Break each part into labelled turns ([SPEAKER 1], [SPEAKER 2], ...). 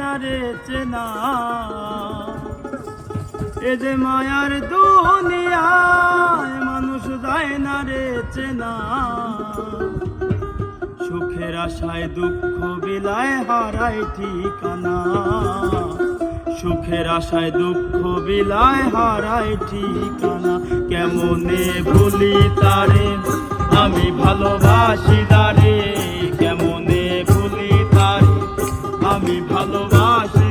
[SPEAKER 1] না রে চেনা। এ যে মায়ার দুনিয়া মানুষ যায় না রে চেনা। সুখের আশায় দুঃখ বিলায় হারায় ঠিকানা। সুখের আশায় দুঃখ বিলায় হারায় ঠিকানা। কেমনে বলি তারে? আমি ভালোবাসি দারে কেমন আমি ভালোবাসি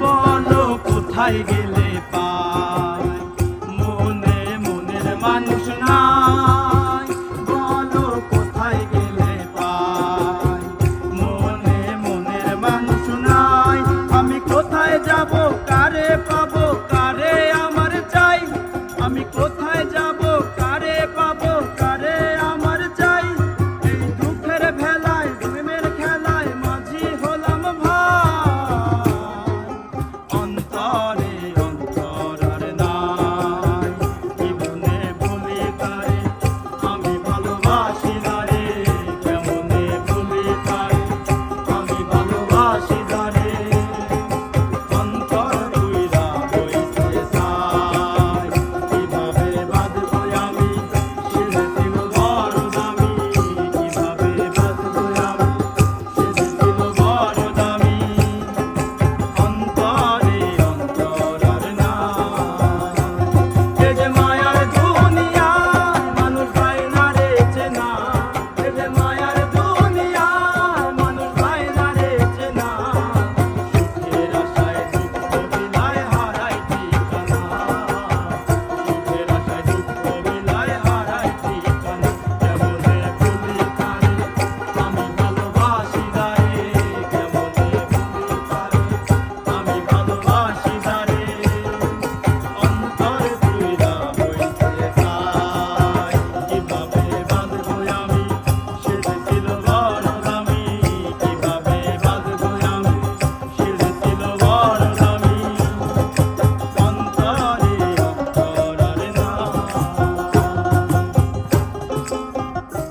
[SPEAKER 1] বলো কোথায় গেলে